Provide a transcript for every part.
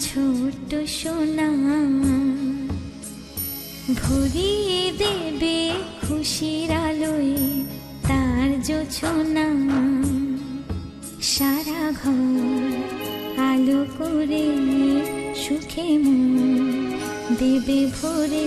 ছোট্ট সোনা ভরিয়ে দেবে খুশির আলোয় তার জোছনা সারা ঘর আলো করে সুখে মন দেবে ভরে।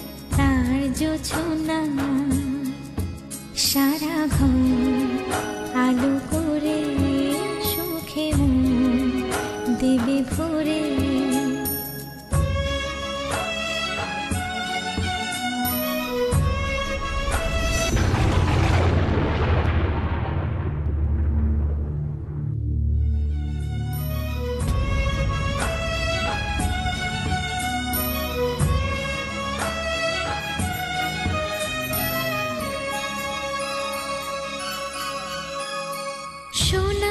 তার না সারা ঘর আলো করে সুখে দেবে ভরে সোনা